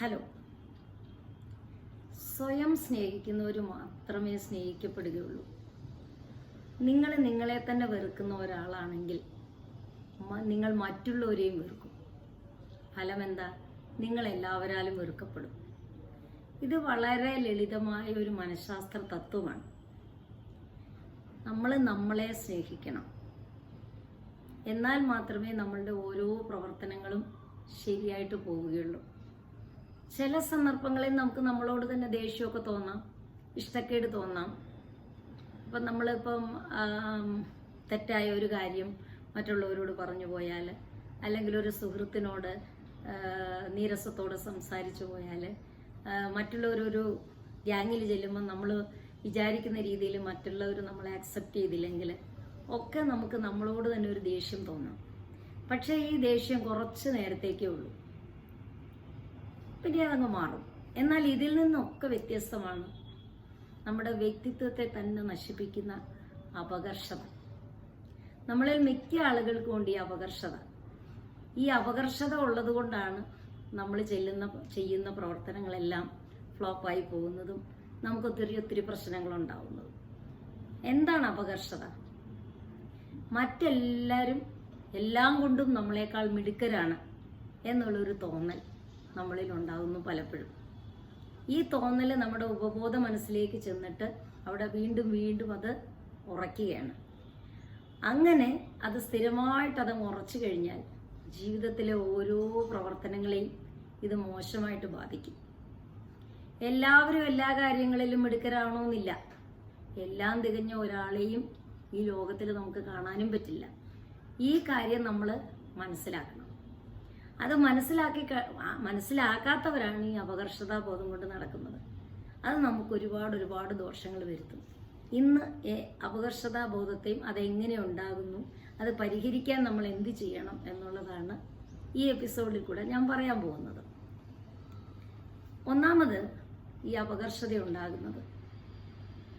Hello സ്വയം സ്നേഹിക്കുന്നവർ മാത്രമേ സ്നേഹിക്കപ്പെടുകയുള്ളൂ. നിങ്ങൾ നിങ്ങളെ തന്നെ വെറുക്കുന്ന ഒരാളാണെങ്കിൽ നിങ്ങൾ മറ്റുള്ളവരെയും വെറുക്കും. ഫലം എന്താ നിങ്ങൾ എല്ലാവരാലും വെറുക്കപ്പെടും. ഇത് വളരെ ലളിതമായ ഒരു മനഃശാസ്ത്ര തത്വമാണ്. നമ്മൾ നമ്മളെ സ്നേഹിക്കണം. എന്നാൽ മാത്രമേ നമ്മളുടെ ഓരോ പ്രവർത്തനങ്ങളും ശരിയായിട്ട് പോവുകയുള്ളൂ. ചില സന്ദർഭങ്ങളിൽ നമുക്ക് നമ്മളോട് തന്നെ ദേഷ്യമൊക്കെ തോന്നാം. ഇഷ്ടക്കേട് തോന്നാം. അപ്പം നമ്മളിപ്പം തെറ്റായ ഒരു കാര്യം മറ്റുള്ളവരോട് പറഞ്ഞു പോയാൽ അല്ലെങ്കിൽ ഒരു സുഹൃത്തിനോട് നീരസത്തോടെ സംസാരിച്ചു പോയാൽ മറ്റുള്ളവരൊരു ഗ്യാങ്ങിൽ ചെല്ലുമ്പോൾ നമ്മൾ വിചാരിക്കുന്ന രീതിയിൽ മറ്റുള്ളവർ നമ്മളെ അക്സെപ്റ്റ് ചെയ്തില്ലെങ്കിൽ ഒക്കെ നമുക്ക് നമ്മളോട് തന്നെ ഒരു ദേഷ്യം തോന്നാം. പക്ഷേ ഈ ദേഷ്യം കുറച്ച് നേരത്തേക്കേ ഉള്ളൂ. പിന്നെ അതങ്ങ് മാറും. എന്നാൽ ഇതിൽ നിന്നൊക്കെ വ്യത്യസ്തമാണ് നമ്മുടെ വ്യക്തിത്വത്തെ തന്നെ നശിപ്പിക്കുന്ന അപകർഷത. നമ്മളിൽ മിക്ക ആളുകൾക്കും ഉണ്ട് ഈ അപകർഷത. ഈ അപകർഷത ഉള്ളത് കൊണ്ടാണ് നമ്മൾ ചെല്ലുന്ന ചെയ്യുന്ന പ്രവർത്തനങ്ങളെല്ലാം ഫ്ലോപ്പായി പോകുന്നതും നമുക്ക് ഒത്തിരി ഒത്തിരി പ്രശ്നങ്ങളുണ്ടാവുന്നതും. എന്താണ് അപകർഷത? മറ്റെല്ലാവരും എല്ലാം കൊണ്ടും നമ്മളെക്കാൾ മിടുക്കരാണ് എന്നുള്ളൊരു തോന്നൽ. നമ്മളിൽ ഉണ്ടാകുന്നു പലപ്പോഴും. ഈ തോന്നൽ നമ്മുടെ ഉപബോധ മനസ്സിലേക്ക് ചെന്നിട്ട് അവിടെ വീണ്ടും വീണ്ടും അത് ഉറക്കുകയാണ് അങ്ങനെ അത് സ്ഥിരമായിട്ട് അത് ഉറച്ചു കഴിഞ്ഞാൽ ജീവിതത്തിലെ ഓരോ പ്രവർത്തനങ്ങളെയും ഇത് മോശമായിട്ട് ബാധിക്കും. എല്ലാവരും എല്ലാ കാര്യങ്ങളിലും മിടുക്കരാണോന്നില്ല. എല്ലാം തികഞ്ഞ ഒരാളെയും ഈ ലോകത്തിൽ നമുക്ക് കാണാനും പറ്റില്ല. ഈ കാര്യം നമ്മൾ മനസ്സിലാക്കണം. അത് മനസ്സിലാക്കി മനസ്സിലാക്കാത്തവരാണ് ഈ അപകർഷതാബോധം കൊണ്ട് നടക്കുന്നത്. അത് നമുക്ക് ഒരുപാട് ഒരുപാട് ദോഷങ്ങൾ വരുത്തും. ഇന്ന് അപകർഷതാ അപകർഷതാബോധത്തെയും അതെങ്ങനെ ഉണ്ടാകുന്നു അത് പരിഹരിക്കാൻ നമ്മൾ എന്ത് ചെയ്യണം എന്നുള്ളതാണ് ഈ എപ്പിസോഡിൽ കൂടെ ഞാൻ പറയാൻ പോകുന്നത്. ഒന്നാമത് ഈ അപകർഷത ഉണ്ടാകുന്നത്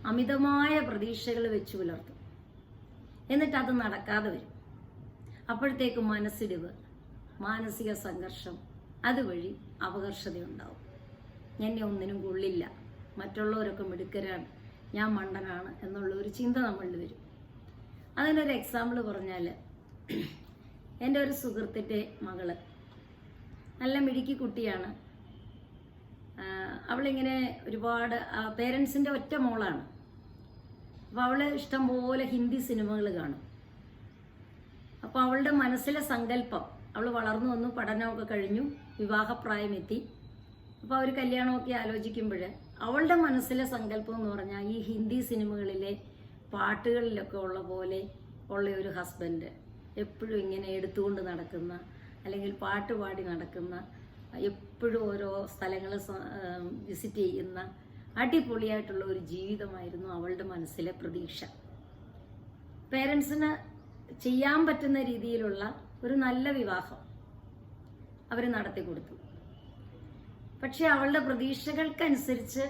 അമിതമായ പ്രതീക്ഷകൾ വെച്ച് പുലർത്തും. എന്നിട്ട് അത് നടക്കാതെ വരും. അപ്പോഴത്തേക്ക് മനസ്സിടിവ് മാനസിക സംഘർഷം അതുവഴി അപകർഷതയുണ്ടാവും. എന്നെ ഒന്നിനും കൊള്ളില്ല. മറ്റുള്ളവരൊക്കെ മിടുക്കരാണ്. ഞാൻ മണ്ടനാണ് എന്നുള്ള ഒരു ചിന്ത നമ്മളിൽ വരും. അതിനൊരു എക്സാമ്പിൾ പറഞ്ഞാൽ എന്റെ ഒരു സുഹൃത്തിന്റെ മകൾ നല്ല മിടുക്കി കുട്ടിയാണ്. അവളിങ്ങനെ ഒരുപാട് പേരൻസിന്റെ ഒറ്റ മോളാണ്. അപ്പോൾ അവൾ ഇഷ്ടംപോലെ ഹിന്ദി സിനിമകൾ കാണും. അപ്പോൾ അവളുടെ മനസ്സിലെ സങ്കല്പം അവൾ വളർന്നു വന്നു പഠനമൊക്കെ കഴിഞ്ഞു വിവാഹപ്രായമെത്തി. അപ്പോൾ അവർ കല്യാണമൊക്കെ ആലോചിക്കുമ്പോൾ അവളുടെ മനസ്സിലെ സങ്കല്പം എന്ന് പറഞ്ഞാൽ ഈ ഹിന്ദി സിനിമകളിലെ പാട്ടുകളിലൊക്കെ ഉള്ള പോലെ ഉള്ള ഒരു ഹസ്ബൻഡ് എപ്പോഴും ഇങ്ങനെ എടുത്തുകൊണ്ട് നടക്കുന്ന അല്ലെങ്കിൽ പാട്ട് പാടി നടക്കുന്ന എപ്പോഴും ഓരോ സ്ഥലങ്ങൾ വിസിറ്റ് ചെയ്യുന്ന അടിപൊളിയായിട്ടുള്ള ഒരു ജീവിതമായിരുന്നു അവളുടെ മനസ്സിലെ പ്രതീക്ഷ. പേരൻസിന് ചെയ്യാൻ പറ്റുന്ന രീതിയിലുള്ള ഒരു നല്ല വിവാഹം അവർ നടത്തി കൊടുത്തു. പക്ഷെ അവളുടെ പ്രതീക്ഷകൾക്കനുസരിച്ച്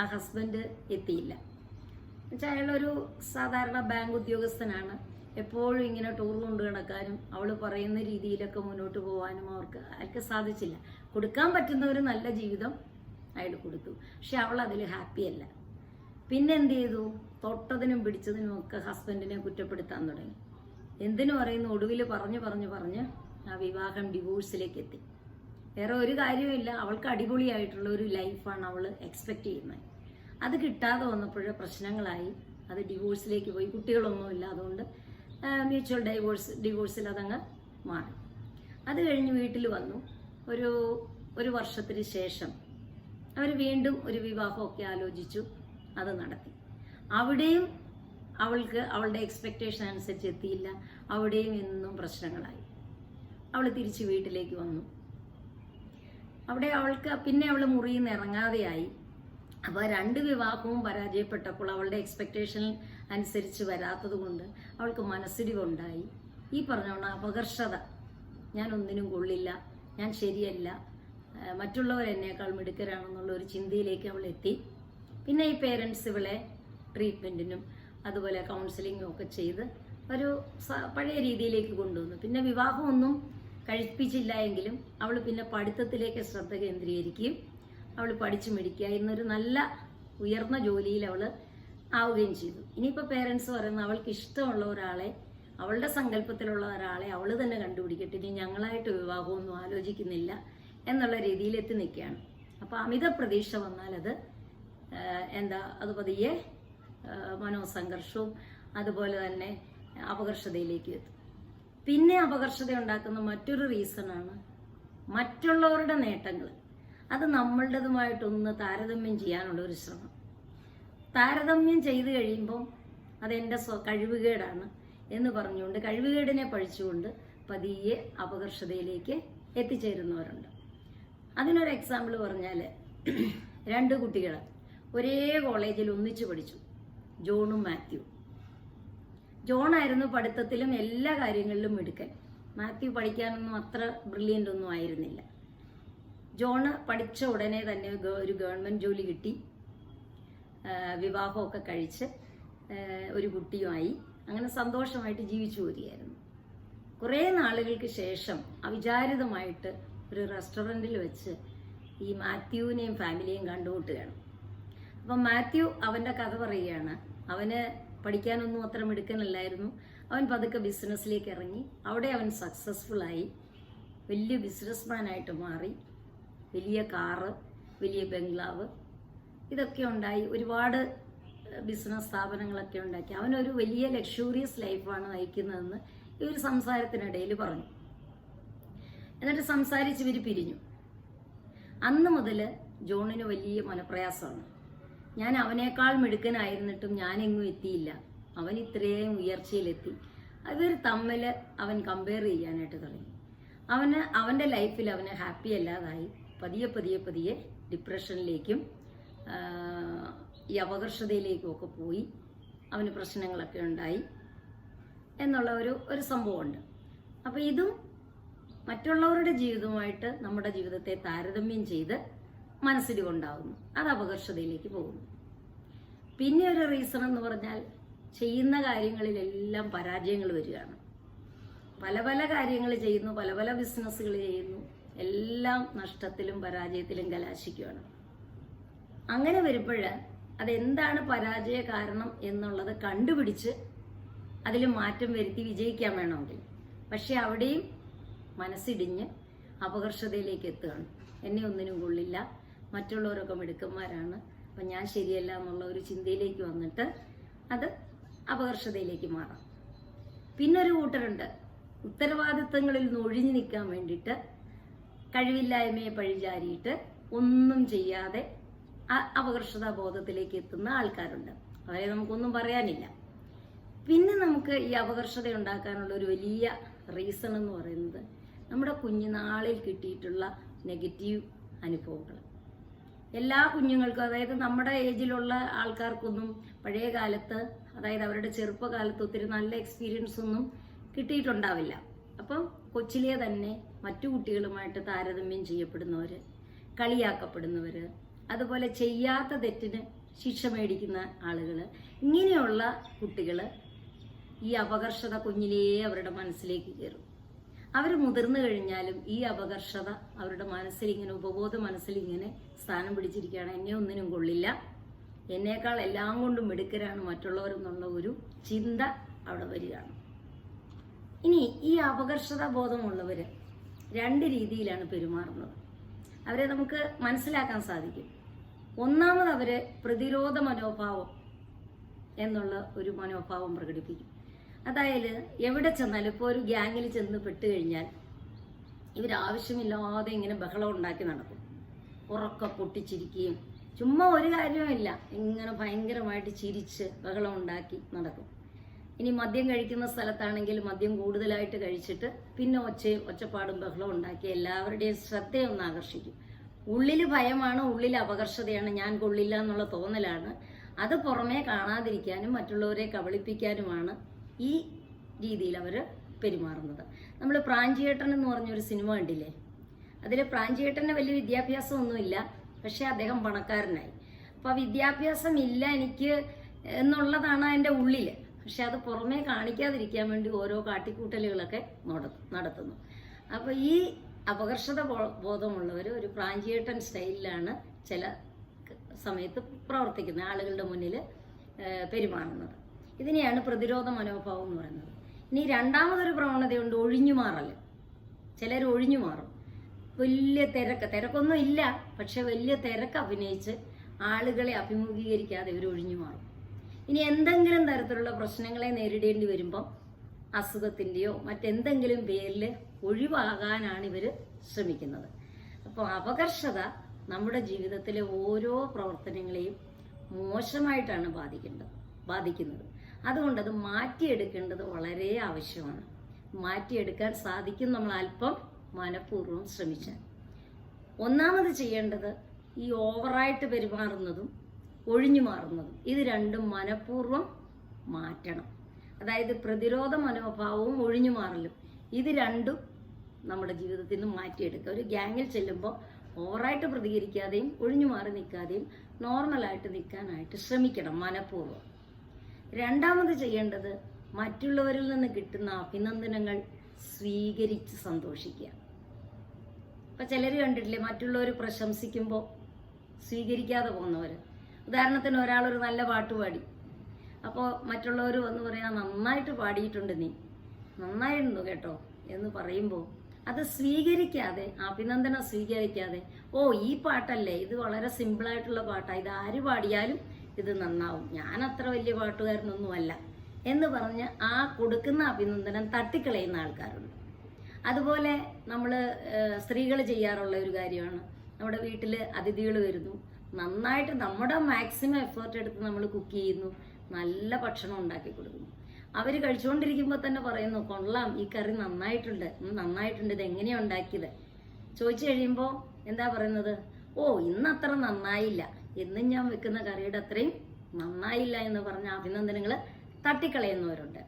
ആ ഹസ്ബൻഡ് എത്തിയില്ല. എന്നുവെച്ചാൽ അയാളൊരു സാധാരണ ബാങ്ക് ഉദ്യോഗസ്ഥനാണ്. എപ്പോഴും ഇങ്ങനെ ടൂർ കൊണ്ടു നടക്കാനും അവൾ പറയുന്ന രീതിയിലൊക്കെ മുന്നോട്ട് പോകാനും അവർക്ക് അയാൾക്ക് സാധിച്ചില്ല. കൊടുക്കാൻ പറ്റുന്ന ഒരു നല്ല ജീവിതം അയാൾ കൊടുത്തു. പക്ഷെ അവൾ അതിൽ ഹാപ്പിയല്ല പിന്നെ എന്ത് ചെയ്തു? തൊട്ടതിനും പിടിച്ചതിനും ഒക്കെ ഹസ്ബൻഡിനെ കുറ്റപ്പെടുത്താൻ തുടങ്ങി. എന്തിനു പറയുന്നു? ഒടുവിൽ പറഞ്ഞു പറഞ്ഞു പറഞ്ഞ് ആ വിവാഹം ഡിവോഴ്സിലേക്ക് എത്തി വേറെ ഒരു കാര്യവുമില്ല അവൾക്ക് അടിപൊളിയായിട്ടുള്ള ഒരു ലൈഫാണ് അവൾ എക്സ്പെക്റ്റ് ചെയ്യുന്നത്. അത് കിട്ടാതെ വന്നപ്പോൾ പ്രശ്നങ്ങളായി. അത് ഡിവോഴ്സിലേക്ക് പോയി. കുട്ടികളൊന്നുമില്ല. അതുകൊണ്ട് മ്യൂച്വൽ ഡൈവോഴ്സ് ഡിവോഴ്സിൽ അതങ്ങ് മാറി. അത് കഴിഞ്ഞ് വീട്ടിൽ വന്നു. ഒരു ഒരു വർഷത്തിന് ശേഷം അവർ വീണ്ടും ഒരു വിവാഹമൊക്കെ ആലോചിച്ചു. അത് നടത്തി. അവിടെയും അവൾക്ക് അവളുടെ എക്സ്പെക്റ്റേഷൻ അനുസരിച്ച് എത്തിയില്ല. അവിടെയും എന്നും പ്രശ്നങ്ങളായി. അവൾ തിരിച്ച് വീട്ടിലേക്ക് വന്നു. അവിടെ അവൾക്ക് പിന്നെ അവൾ മുറിയിൽ നിന്ന് ഇറങ്ങാതെയായി. അപ്പോൾ രണ്ട് വിവാഹവും പരാജയപ്പെട്ടപ്പോൾ അവളുടെ എക്സ്പെക്റ്റേഷൻ അനുസരിച്ച് വരാത്തത് കൊണ്ട് അവൾക്ക് മനസ്സിടിവുണ്ടായി. ഈ പറഞ്ഞോണ അപകർഷത. ഞാൻ ഒന്നിനും കൊള്ളില്ല. ഞാൻ ശരിയല്ല. മറ്റുള്ളവർ എന്നേക്കാൾ മിടുക്കരാണെന്നുള്ള ഒരു ചിന്തയിലേക്ക് അവൾ എത്തി. പിന്നെ ഈ പേരൻസ് ഇവളെ ട്രീറ്റ്മെന്റിനും അതുപോലെ കൗൺസിലിങ്ങും ഒക്കെ ചെയ്ത് ഒരു പഴയ രീതിയിലേക്ക് കൊണ്ടുവന്നു. പിന്നെ വിവാഹമൊന്നും കഴിപ്പിച്ചില്ല എങ്കിലും അവൾ പിന്നെ പഠിത്തത്തിലേക്ക് ശ്രദ്ധ കേന്ദ്രീകരിക്കുകയും അവൾ പഠിച്ചു മിടിക്കുക എന്നൊരു നല്ല ഉയർന്ന ജോലിയിൽ അവൾ ആവുകയും ചെയ്തു. ഇനിയിപ്പോൾ പേരൻസ് പറയുന്ന അവൾക്ക് ഇഷ്ടമുള്ള ഒരാളെ അവളുടെ സങ്കല്പത്തിലുള്ള ഒരാളെ അവൾ തന്നെ കണ്ടുപിടിക്കട്ടെ. ഇനി ഞങ്ങളായിട്ട് വിവാഹമൊന്നും ആലോചിക്കുന്നില്ല എന്നുള്ള രീതിയിൽ എത്തി നിൽക്കുകയാണ്. അപ്പോൾ അമിത പ്രതീക്ഷ വന്നാൽ അത് എന്താ അത് പതിയെ മനോസംഘർഷവും അതുപോലെ തന്നെ അപകർഷതയിലേക്ക് എത്തും. പിന്നെ അപകർഷത ഉണ്ടാക്കുന്ന മറ്റൊരു റീസണാണ് മറ്റുള്ളവരുടെ നേട്ടങ്ങൾ. അത് നമ്മളുടേതുമായിട്ടൊന്ന് താരതമ്യം ചെയ്യാനുള്ള ഒരു ശ്രമം. താരതമ്യം ചെയ്തു കഴിയുമ്പോൾ അതെന്റെ സ്വ കഴിവുകേടാണ് എന്ന് പറഞ്ഞുകൊണ്ട് കഴിവുകേടിനെ പഴിച്ചുകൊണ്ട് പതിയെ അപകർഷതയിലേക്ക് എത്തിച്ചേരുന്നവരുണ്ട്. അതിനൊരു എക്സാമ്പിൾ പറഞ്ഞാൽ രണ്ട് കുട്ടികൾ ഒരേ കോളേജിൽ ഒന്നിച്ചു പഠിച്ചു. ജോണും മാത്യു. ജോണായിരുന്നു പഠിത്തത്തിലും എല്ലാ കാര്യങ്ങളിലും മിടുക്കൻ. മാത്യു പഠിക്കാനൊന്നും അത്ര ബ്രില്യന്റ് ഒന്നും ആയിരുന്നില്ല. ജോണ് പഠിച്ച ഉടനെ തന്നെ ഒരു ഗവൺമെന്റ് ജോലി കിട്ടി. വിവാഹമൊക്കെ കഴിച്ച് ഒരു കുട്ടിയുമായി. അങ്ങനെ സന്തോഷമായിട്ട് ജീവിച്ചു പോരുകയായിരുന്നു. കുറേ നാളുകൾക്ക് ശേഷം അവിചാരിതമായിട്ട് ഒരു റെസ്റ്റോറന്റിൽ വെച്ച് ഈ മാത്യുവിനെയും ഫാമിലിയെയും കണ്ടുമുട്ടുകയാണ്. അപ്പം മാത്യു അവന്റെ കഥ പറയുകയാണ് അവന് പഠിക്കാനൊന്നും അത്ര മിടുക്കനല്ലായിരുന്നു. അവൻ പതുക്കെ ബിസിനസ്സിലേക്ക് ഇറങ്ങി. അവിടെ അവൻ സക്സസ്ഫുൾ ആയി. വലിയ ബിസിനസ്മാനായിട്ട് മാറി. വലിയ കാറ് വലിയ ബംഗ്ലാവ് ഇതൊക്കെ ഉണ്ടായി. ഒരുപാട് ബിസിനസ് സ്ഥാപനങ്ങളൊക്കെ ഉണ്ടാക്കി. അവനൊരു വലിയ ലക്ഷൂറിയസ് ലൈഫാണ് നയിക്കുന്നതെന്ന് ഈ ഒരു സംസാരത്തിനിടയിൽ പറഞ്ഞു. എന്നിട്ട് സംസാരിച്ച് ഇവർ പിരിഞ്ഞു. അന്ന് മുതൽ ജോണിന് വലിയ മനപ്രയാസമാണ്. ഞാൻ അവനേക്കാൾ മിടുക്കനായിരുന്നിട്ടും എങ്ങും എത്തിയില്ല. അവൻ ഇത്രയും ഉയർച്ചയിലെത്തി. അവർ തമ്മിൽ അവൻ കമ്പയർ ചെയ്യാനായിട്ട് തുടങ്ങി. അവന് അവന്റെ ലൈഫിൽ അവന് ഹാപ്പി അല്ലാതായി. പതിയെ പതിയെ പതിയെ ഡിപ്രഷനിലേക്കും ഈ അപകർഷതയിലേക്കും ഒക്കെ പോയി അവന് പ്രശ്നങ്ങളൊക്കെ ഉണ്ടായി എന്നുള്ള ഒരു ഒരു സംഭവമുണ്ട്. അപ്പോൾ ഇതും മറ്റുള്ളവരുടെ ജീവിതവുമായിട്ട് നമ്മുടെ ജീവിതത്തെ താരതമ്യം ചെയ്ത് മനസ്സിലുകൊണ്ടാവുന്നു അത് അപകർഷതയിലേക്ക് പോകുന്നു. പിന്നെ ഒരു റീസൺ എന്ന് പറഞ്ഞാൽ ചെയ്യുന്ന കാര്യങ്ങളിലെല്ലാം പരാജയങ്ങൾ വരികയാണ്. പല പല കാര്യങ്ങൾ ചെയ്യുന്നു പല പല ബിസിനസ്സുകൾ ചെയ്യുന്നു. എല്ലാം നഷ്ടത്തിലും പരാജയത്തിലും കലാശിക്കുകയാണ്. അങ്ങനെ വരുമ്പോൾ അതെന്താണ് പരാജയ കാരണം എന്നുള്ളത് കണ്ടുപിടിച്ച് അതിൽ മാറ്റം വരുത്തി വിജയിക്കാൻ വേണമെങ്കിൽ. പക്ഷെ അവിടെയും മനസ്സിടിഞ്ഞ് അപകർഷതയിലേക്ക് എത്തുകയാണ്. എന്നെ ഒന്നിനും കൊള്ളില്ല. മറ്റുള്ളവരൊക്കെ മിടുക്കന്മാരാണ്. അപ്പം ഞാൻ ശരിയല്ല എന്നുള്ള ഒരു ചിന്തയിലേക്ക് വന്നിട്ട് അത് അപകർഷതയിലേക്ക് മാറാം. പിന്നൊരു കൂട്ടരുണ്ട്. ഉത്തരവാദിത്തങ്ങളിൽ നിന്ന് ഒഴിഞ്ഞു നിൽക്കാൻ വേണ്ടിയിട്ട് കഴിവില്ലായ്മയെ പഴിചാരിയിട്ട് ഒന്നും ചെയ്യാതെ അപകർഷതാ ബോധത്തിലേക്ക് എത്തുന്ന ആൾക്കാരുണ്ട്. അവരെ നമുക്കൊന്നും പറയാനില്ല. പിന്നെ നമുക്ക് ഈ അപകർഷത ഉണ്ടാക്കാനുള്ള ഒരു വലിയ റീസൺ എന്ന് പറയുന്നത് നമ്മുടെ കുഞ്ഞുനാളിൽ കിട്ടിയിട്ടുള്ള നെഗറ്റീവ് അനുഭവങ്ങൾ. എല്ലാ കുഞ്ഞുങ്ങൾക്കും അതായത് നമ്മുടെ ഏജിലുള്ള ആൾക്കാർക്കൊന്നും പഴയ കാലത്ത് അതായത് അവരുടെ ചെറുപ്പകാലത്ത് ഒത്തിരി നല്ല എക്സ്പീരിയൻസ് ഒന്നും കിട്ടിയിട്ടുണ്ടാവില്ല. അപ്പം കൊച്ചിലെ തന്നെ മറ്റു കുട്ടികളുമായിട്ട് താരതമ്യം ചെയ്യപ്പെടുന്നവർ കളിയാക്കപ്പെടുന്നവർ അതുപോലെ ചെയ്യാത്ത തെറ്റിന് ശിക്ഷ മേടിക്കുന്ന ആളുകൾ ഇങ്ങനെയുള്ള കുട്ടികൾ ഈ അപകർഷത കുഞ്ഞിലേ അവരുടെ മനസ്സിലേക്ക് കയറും അവർ മുതിർന്നു കഴിഞ്ഞാലും ഈ അപകർഷത അവരുടെ മനസ്സിൽ ഇങ്ങനെ ഉപബോധ മനസ്സിൽ ഇങ്ങനെ സ്ഥാനം പിടിച്ചിരിക്കുകയാണ്. എന്നെ ഒന്നിനും കൊള്ളില്ല. എന്നേക്കാൾ എല്ലാം കൊണ്ടും മിടുക്കരാണ് മറ്റുള്ളവരെന്നുള്ള ഒരു ചിന്ത അവിടെ വരികയാണ്. ഇനി ഈ അപകർഷത ബോധമുള്ളവര് രണ്ട് രീതിയിലാണ് പെരുമാറുന്നത്. അവരെ നമുക്ക് മനസ്സിലാക്കാൻ സാധിക്കും. ഒന്നാമത് അവർ പ്രതിരോധ മനോഭാവം എന്നുള്ള ഒരു മനോഭാവം പ്രകടിപ്പിക്കും. അതായത് എവിടെ ചെന്നാലും ഇപ്പോൾ ഒരു ഗ്യാങ്ങിൽ ചെന്ന് പെട്ട് കഴിഞ്ഞാൽ ഇവർ ആവശ്യമില്ലാതെ ഇങ്ങനെ ബഹളം ഉണ്ടാക്കി നടക്കും. ഉറക്ക പൊട്ടിച്ചിരിക്കുകയും ചുമ്മാ ഒരു കാര്യവുമില്ല. ഇങ്ങനെ ഭയങ്കരമായിട്ട് ചിരിച്ച് ബഹളം ഉണ്ടാക്കി നടക്കും. ഇനി മദ്യം കഴിക്കുന്ന സ്ഥലത്താണെങ്കിൽ മദ്യം കൂടുതലായിട്ട് കഴിച്ചിട്ട് പിന്നെ ഒച്ചയും ഒച്ചപ്പാടും ബഹളം ഉണ്ടാക്കി എല്ലാവരുടെയും ശ്രദ്ധയൊന്ന് ആകർഷിക്കും. ഉള്ളിൽ ഭയമാണ് ഉള്ളിൽ അപകർഷതയാണ് ഞാൻ കൊള്ളില്ല എന്നുള്ള തോന്നലാണ്. അത് പുറമേ കാണാതിരിക്കാനും മറ്റുള്ളവരെ കബളിപ്പിക്കാനുമാണ് ഈ രീതിയിൽ അവർ പെരുമാറുന്നത്. നമ്മൾ പ്രാഞ്ചിയേട്ടൻ എന്ന് പറഞ്ഞൊരു സിനിമ കണ്ടില്ലേ? അതിൽ പ്രാഞ്ചിയേട്ടന് വലിയ വിദ്യാഭ്യാസമൊന്നുമില്ല പക്ഷേ അദ്ദേഹം പണക്കാരനായി. അപ്പോൾ വിദ്യാഭ്യാസം ഇല്ല എനിക്ക് എന്നുള്ളതാണ് അതിന്റെ ഉള്ളിൽ പക്ഷെ അത് പുറമേ കാണിക്കാതിരിക്കാൻ വേണ്ടി ഓരോ കാട്ടിക്കൂട്ടലുകളൊക്കെ നട- നടത്തുന്നു. അപ്പോൾ ഈ അപകർഷത ബോധമുള്ളവർ ഒരു പ്രാഞ്ചിയേട്ടൻ സ്റ്റൈലിലാണ് ചില സമയത്ത് പ്രവർത്തിക്കുന്നത് ആളുകളുടെ മുന്നിൽ പെരുമാറുന്നത്. ഇതിനെയാണ് പ്രതിരോധ മനോഭാവം എന്ന് പറയുന്നത്. ഇനി രണ്ടാമതൊരു പ്രവണതയുണ്ട് ഒഴിഞ്ഞു മാറൽ ചിലർ ഒഴിഞ്ഞു മാറും വലിയ തിരക്ക്. തിരക്കൊന്നും ഇല്ല. പക്ഷെ വലിയ തിരക്ക് അഭിനയിച്ച് ആളുകളെ അഭിമുഖീകരിക്കാതെ ഇവർ ഒഴിഞ്ഞു മാറും ഇനി എന്തെങ്കിലും തരത്തിലുള്ള പ്രശ്നങ്ങളെ നേരിടേണ്ടി വരുമ്പം അസുഖത്തിന്റെയോ മറ്റെന്തെങ്കിലും പേരിൽ ഒഴിവാകാനാണ് ഇവർ ശ്രമിക്കുന്നത്. അപ്പോൾ അപകർഷത നമ്മുടെ ജീവിതത്തിലെ ഓരോ പ്രവർത്തനങ്ങളെയും മോശമായിട്ടാണ് ബാധിക്കേണ്ടത്. ബാധിക്കുന്നത്. അതുകൊണ്ട് അത് മാറ്റിയെടുക്കേണ്ടത് വളരെ ആവശ്യമാണ്. മാറ്റിയെടുക്കാൻ സാധിക്കും നമ്മൾ അല്പം മനഃപൂർവം ശ്രമിച്ചാൽ. ഒന്നാമത് ചെയ്യേണ്ടത് ഈ ഓവറായിട്ട് പെരുമാറുന്നതും ഒഴിഞ്ഞു മാറുന്നതും ഇത് രണ്ടും മനഃപൂർവം മാറ്റണം. അതായത് പ്രതിരോധ മനോഭാവവും ഒഴിഞ്ഞു മാറലും. ഇത് രണ്ടും നമ്മുടെ ജീവിതത്തിൽ നിന്ന് മാറ്റിയെടുക്കുക. ഒരു ഗ്യാങ്ങിൽ ചെല്ലുമ്പോൾ ഓവറായിട്ട് പ്രതികരിക്കാതെയും ഒഴിഞ്ഞു മാറി നിൽക്കാതെയും നോർമലായിട്ട് നിൽക്കാനായിട്ട് ശ്രമിക്കണം മനഃപൂർവം. രണ്ടാമത് ചെയ്യേണ്ടത് മറ്റുള്ളവരിൽ നിന്ന് കിട്ടുന്ന അഭിനന്ദനങ്ങൾ സ്വീകരിച്ച് സന്തോഷിക്കുക. ഇപ്പൊ ചിലർ കണ്ടിട്ടില്ലേ മറ്റുള്ളവർ പ്രശംസിക്കുമ്പോൾ സ്വീകരിക്കാതെ പോകുന്നവർ ഉദാഹരണത്തിന് ഒരാളൊരു നല്ല പാട്ട് പാടി. അപ്പോൾ മറ്റുള്ളവർ വന്ന് പറയാ നന്നായിട്ട് പാടിയിട്ടുണ്ട് നീ. നന്നായിരുന്നു കേട്ടോ എന്ന് പറയുമ്പോൾ അത് സ്വീകരിക്കാതെ അഭിനന്ദനം സ്വീകരിക്കാതെ ഓ ഈ പാട്ടല്ലേ ഇത് വളരെ സിമ്പിളായിട്ടുള്ള പാട്ടാണ് ഇത് ആര് പാടിയാലും ഇത് നന്നാവും. ഞാൻ അത്ര വലിയ പാട്ടുകാരനൊന്നുമല്ല എന്ന് പറഞ്ഞ് ആ കൊടുക്കുന്ന അഭിനന്ദനം തട്ടിക്കളയുന്ന ആൾക്കാരുണ്ട്. അതുപോലെ നമ്മൾ സ്ത്രീകൾ ചെയ്യാറുള്ള ഒരു കാര്യമാണ്. നമ്മുടെ വീട്ടിൽ അതിഥികൾ വരുന്നു. നന്നായിട്ട് നമ്മുടെ മാക്സിമം എഫേർട്ട് എടുത്ത് നമ്മൾ കുക്ക് ചെയ്യുന്നു. നല്ല ഭക്ഷണം ഉണ്ടാക്കി കൊടുക്കുന്നു. അവർ കഴിച്ചുകൊണ്ടിരിക്കുമ്പോൾ തന്നെ പറയുന്നു കൊള്ളാം ഈ കറി നന്നായിട്ടുണ്ട്. നന്നായിട്ടുണ്ട്. ഇത് എങ്ങനെയാ ഉണ്ടാക്കിയത്? ചോദിച്ചു കഴിയുമ്പോൾ എന്താ പറയുന്നത്? ഓ ഇന്നത്ര നന്നായില്ല. എന്നും ഞാൻ വെക്കുന്ന കറിയുടെ അത്രയും നന്നായില്ല എന്ന് പറഞ്ഞ അഭിനന്ദനങ്ങൾ തട്ടിക്കളയുന്നവരുണ്ട്.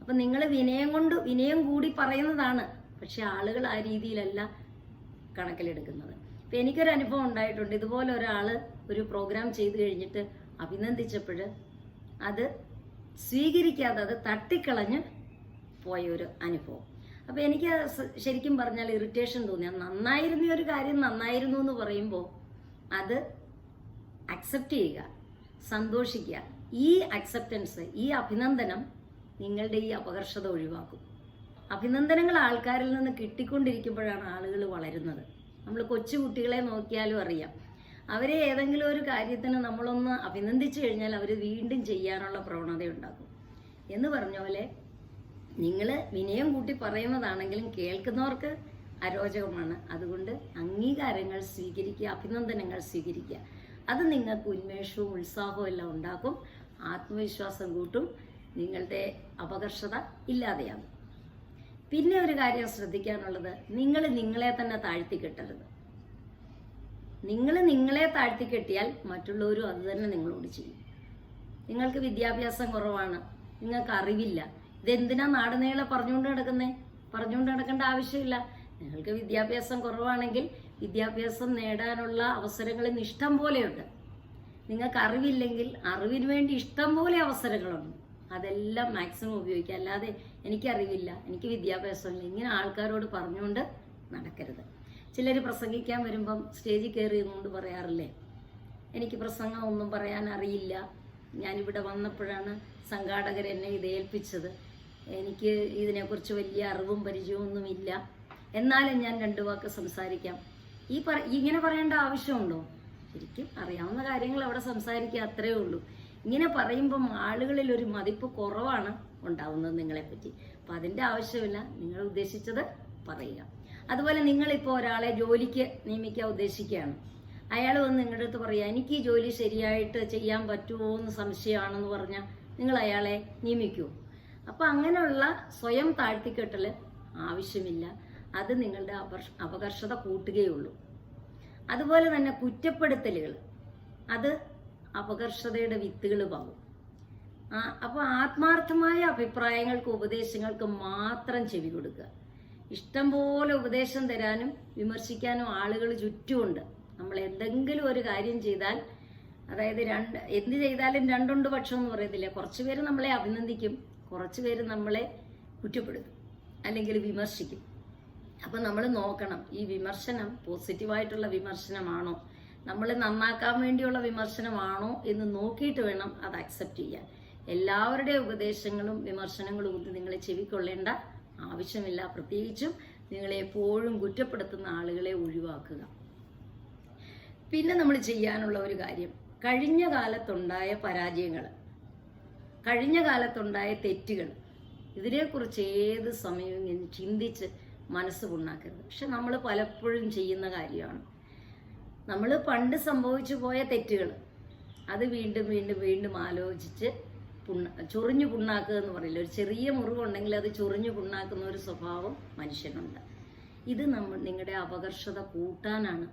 അപ്പൊ നിങ്ങൾ വിനയം കൊണ്ട് വിനയം കൂടി പറയുന്നതാണ്. പക്ഷെ ആളുകൾ ആ രീതിയിലല്ല കണക്കിലെടുക്കുന്നത്. ഇപ്പൊ എനിക്കൊരു അനുഭവം ഉണ്ടായിട്ടുണ്ട്. ഇതുപോലെ ഒരാൾ ഒരു പ്രോഗ്രാം ചെയ്തു കഴിഞ്ഞിട്ട് അഭിനന്ദിച്ചപ്പോൾ അത് സ്വീകരിക്കാതെ അത് തട്ടിക്കളഞ്ഞ് പോയ ഒരു അനുഭവം. അപ്പൊ എനിക്ക് ശരിക്കും പറഞ്ഞാൽ ഇറിറ്റേഷൻ തോന്നി. നന്നായിരുന്ന ഒരു കാര്യം നന്നായിരുന്നു എന്ന് പറയുമ്പോൾ അത് അക്സെപ്റ്റ് ചെയ്യുക സന്തോഷിക്കുക. ഈ അക്സെപ്റ്റൻസ് ഈ അഭിനന്ദനം നിങ്ങളുടെ ഈ അപകർഷത ഒഴിവാക്കും. അഭിനന്ദനങ്ങൾ ആൾക്കാരിൽ നിന്ന് കിട്ടിക്കൊണ്ടിരിക്കുമ്പോഴാണ് ആളുകൾ വളരുന്നത്. നമ്മൾ കൊച്ചു കുട്ടികളെ നോക്കിയാലും അറിയാം. അവരെ ഏതെങ്കിലും ഒരു കാര്യത്തിന് നമ്മളൊന്ന് അഭിനന്ദിച്ചു കഴിഞ്ഞാൽ അവർ വീണ്ടും ചെയ്യാനുള്ള പ്രവണത ഉണ്ടാക്കും എന്ന് പറഞ്ഞ പോലെ നിങ്ങൾ വിനയം കൂട്ടി പറയുന്നതാണെങ്കിലും കേൾക്കുന്നവർക്ക് അരോചകമാണ്. അതുകൊണ്ട് അംഗീകാരങ്ങൾ സ്വീകരിക്കുക അഭിനന്ദനങ്ങൾ സ്വീകരിക്കുക. അത് നിങ്ങൾക്ക് ഉന്മേഷവും ഉത്സാഹവും എല്ലാം ഉണ്ടാക്കും. ആത്മവിശ്വാസം കൂട്ടും. നിങ്ങളുടെ അപകർഷത ഇല്ലാതെയാകും. പിന്നെ ഒരു കാര്യം ശ്രദ്ധിക്കാനുള്ളത് നിങ്ങൾ നിങ്ങളെ തന്നെ താഴ്ത്തി കെട്ടരുത്. നിങ്ങൾ നിങ്ങളെ താഴ്ത്തി കെട്ടിയാൽ മറ്റുള്ളവരും അത് തന്നെ നിങ്ങളോട് ചെയ്യും. നിങ്ങൾക്ക് വിദ്യാഭ്യാസം കുറവാണ് നിങ്ങൾക്ക് അറിവില്ല. ഇതെന്തിനാ നാടുനീളെ പറഞ്ഞുകൊണ്ട് നടക്കുന്നേ? പറഞ്ഞുകൊണ്ട് നടക്കേണ്ട ആവശ്യമില്ല. നിങ്ങൾക്ക് വിദ്യാഭ്യാസം കുറവാണെങ്കിൽ വിദ്യാഭ്യാസം നേടാനുള്ള അവസരങ്ങൾ ഇഷ്ടം പോലെയുണ്ട്. നിങ്ങൾക്ക് അറിവില്ലെങ്കിൽ അറിവിന് വേണ്ടി ഇഷ്ടം പോലെ അവസരങ്ങളുണ്ട്. അതെല്ലാം മാക്സിമം ഉപയോഗിക്കുക. അല്ലാതെ എനിക്കറിവില്ല എനിക്ക് വിദ്യാഭ്യാസമില്ല. ഇങ്ങനെ ആൾക്കാരോട് പറഞ്ഞുകൊണ്ട് നടക്കരുത്. ചിലർ പ്രസംഗിക്കാൻ വരുമ്പം സ്റ്റേജിൽ കയറി നിന്നുകൊണ്ട് പറയാറില്ലേ എനിക്ക് പ്രസംഗം ഒന്നും പറയാൻ അറിയില്ല. ഞാനിവിടെ വന്നപ്പോഴാണ് സംഘാടകർ എന്നെ ഇത് ഏൽപ്പിച്ചത്. എനിക്ക് ഇതിനെക്കുറിച്ച് വലിയ അറിവും പരിചയമൊന്നുമില്ല. എന്നാലും ഞാൻ രണ്ടു വാക്ക് സംസാരിക്കാം. ഈ പറ ഇങ്ങനെ പറയേണ്ട ആവശ്യമുണ്ടോ? ശരിക്കും അറിയാവുന്ന കാര്യങ്ങൾ അവിടെ സംസാരിക്കുക അത്രേ ഉള്ളൂ. ഇങ്ങനെ പറയുമ്പം ആളുകളിൽ ഒരു മതിപ്പ് കുറവാണ് ഉണ്ടാവുന്നത് നിങ്ങളെപ്പറ്റി. അപ്പം അതിന്റെ ആവശ്യമില്ല. നിങ്ങൾ ഉദ്ദേശിച്ചത് പറയുക. അതുപോലെ നിങ്ങളിപ്പോൾ ഒരാളെ ജോലിക്ക് നിയമിക്കാൻ ഉദ്ദേശിക്കുകയാണ്. അയാൾ വന്ന് നിങ്ങളുടെ അടുത്ത് പറയുക എനിക്ക് ഈ ജോലി ശരിയായിട്ട് ചെയ്യാൻ പറ്റുമോ എന്ന് സംശയമാണെന്ന് പറഞ്ഞാൽ നിങ്ങൾ അയാളെ നിയമിക്കുമോ അപ്പം അങ്ങനെയുള്ള സ്വയം താഴ്ത്തിക്കെട്ടൽ ആവശ്യമില്ല. അത് നിങ്ങളുടെ അപകർഷത കൂട്ടുകയുള്ളൂ. അതുപോലെ തന്നെ കുറ്റപ്പെടുത്തലുകൾ. അത് അപകർഷതയുടെ വിത്തുകൾ പാകും. അപ്പോൾ ആത്മാർത്ഥമായ അഭിപ്രായങ്ങൾക്ക് ഉപദേശങ്ങൾക്ക് മാത്രം ചെവി കൊടുക്കുക. ഇഷ്ടം പോലെ ഉപദേശം തരാനും വിമർശിക്കാനും ആളുകൾ ചുറ്റുമുണ്ട്. നമ്മൾ എന്തെങ്കിലും ഒരു കാര്യം ചെയ്താൽ അതായത് രണ്ട് എന്ത് ചെയ്താലും രണ്ടുണ്ട് പക്ഷം എന്ന് പറയത്തില്ല. കുറച്ച് പേര് നമ്മളെ അഭിനന്ദിക്കും കുറച്ച് പേര് നമ്മളെ കുറ്റപ്പെടുത്തും അല്ലെങ്കിൽ വിമർശിക്കും. അപ്പം നമ്മൾ നോക്കണം ഈ വിമർശനം പോസിറ്റീവായിട്ടുള്ള വിമർശനമാണോ? നമ്മൾ നന്നാക്കാൻ വേണ്ടിയുള്ള വിമർശനമാണോ എന്ന് നോക്കിയിട്ട് വേണം അത് അക്സെപ്റ്റ് ചെയ്യാൻ. എല്ലാവരുടെയും ഉപദേശങ്ങളും വിമർശനങ്ങളും ഒന്നും നിങ്ങളെ ചെവിക്കൊള്ളേണ്ട ആവശ്യമില്ല. പ്രത്യേകിച്ചും നിങ്ങളെ എപ്പോഴും കുറ്റപ്പെടുത്തുന്ന ആളുകളെ ഒഴിവാക്കുക. പിന്നെ നമ്മൾ ചെയ്യാനുള്ള ഒരു കാര്യം കഴിഞ്ഞ കാലത്തുണ്ടായ പരാജയങ്ങൾ കഴിഞ്ഞ കാലത്തുണ്ടായ തെറ്റുകൾ ഇതിനെക്കുറിച്ച് ഏത് സമയവും ചിന്തിച്ച് മനസ്സ് പുണ്ണാക്കരുത്. പക്ഷെ നമ്മൾ പലപ്പോഴും ചെയ്യുന്ന കാര്യമാണ്. നമ്മൾ പണ്ട് സംഭവിച്ചു പോയ തെറ്റുകൾ അത് വീണ്ടും വീണ്ടും വീണ്ടും ആലോചിച്ച് പുണ്ണ ചൊറിഞ്ഞു പുണ്ണാക്കുക എന്ന് പറയില്ല? ഒരു ചെറിയ മുറിവുണ്ടെങ്കിൽ അത് ചൊറിഞ്ഞു പുണ്ണാക്കുന്ന ഒരു സ്വഭാവം മനുഷ്യനുണ്ട്. ഇത് നമ്മൾ നിങ്ങളുടെ അപകർഷത കൂട്ടാനാണ്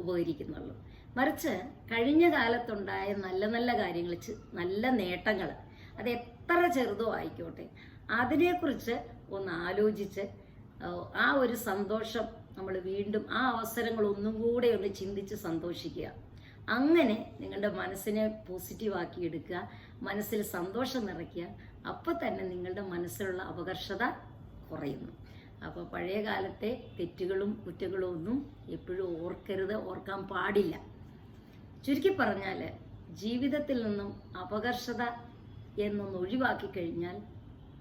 ഉപകരിക്കുന്നുള്ളൂ മറിച്ച് കഴിഞ്ഞ കാലത്തുണ്ടായ നല്ല നല്ല കാര്യങ്ങൾ നല്ല നേട്ടങ്ങൾ അത് എത്ര ചെറുതോ ആയിക്കോട്ടെ. അതിനെക്കുറിച്ച് ഒന്ന് ആലോചിച്ച് ആ, ഒരു സന്തോഷം നമ്മൾ വീണ്ടും ആ അവസരങ്ങൾ ഒന്നും കൂടെ ഒന്ന് ചിന്തിച്ച് സന്തോഷിക്കുക. അങ്ങനെ നിങ്ങളുടെ മനസ്സിനെ പോസിറ്റീവ് ആക്കി എടുക്കുക മനസ്സിൽ സന്തോഷം നിറയ്ക്കുക അപ്പോൾ തന്നെ നിങ്ങളുടെ മനസ്സിലുള്ള അപകർഷത കുറയുന്നു. അപ്പോൾ പഴയ കാലത്തെ തെറ്റുകളും കുറ്റങ്ങളും ഒന്നും എപ്പോഴും ഓർക്കരുത് ഓർക്കാൻ പാടില്ല. ചുരുക്കി പറഞ്ഞാൽ ജീവിതത്തിൽ നിന്നും അപകർഷത എന്നൊന്ന് ഒഴിവാക്കി കഴിഞ്ഞാൽ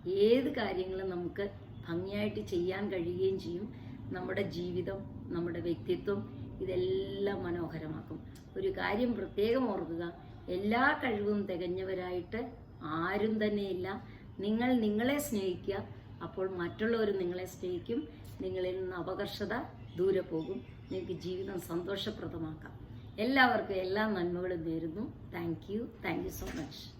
ഏത് കാര്യങ്ങളും നമുക്ക് ഭംഗിയായിട്ട് ചെയ്യാൻ കഴിയുകയും ചെയ്യും. നമ്മുടെ ജീവിതം നമ്മുടെ വ്യക്തിത്വം ഇതെല്ലാം മനോഹരമാക്കും. ഒരു കാര്യം പ്രത്യേകം ഓർക്കുക. എല്ലാ കഴിവും തികഞ്ഞവരായിട്ട് ആരും തന്നെയില്ല. നിങ്ങൾ നിങ്ങളെ സ്നേഹിക്കുക. അപ്പോൾ മറ്റുള്ളവർ നിങ്ങളെ സ്നേഹിക്കും. നിങ്ങളിൽ നിന്ന് അപകർഷത ദൂരെ പോകും. നിങ്ങൾക്ക് ജീവിതം സന്തോഷപ്രദമാക്കാം. എല്ലാവർക്കും എല്ലാ നന്മകളും നേരുന്നു. Thank you thank you so much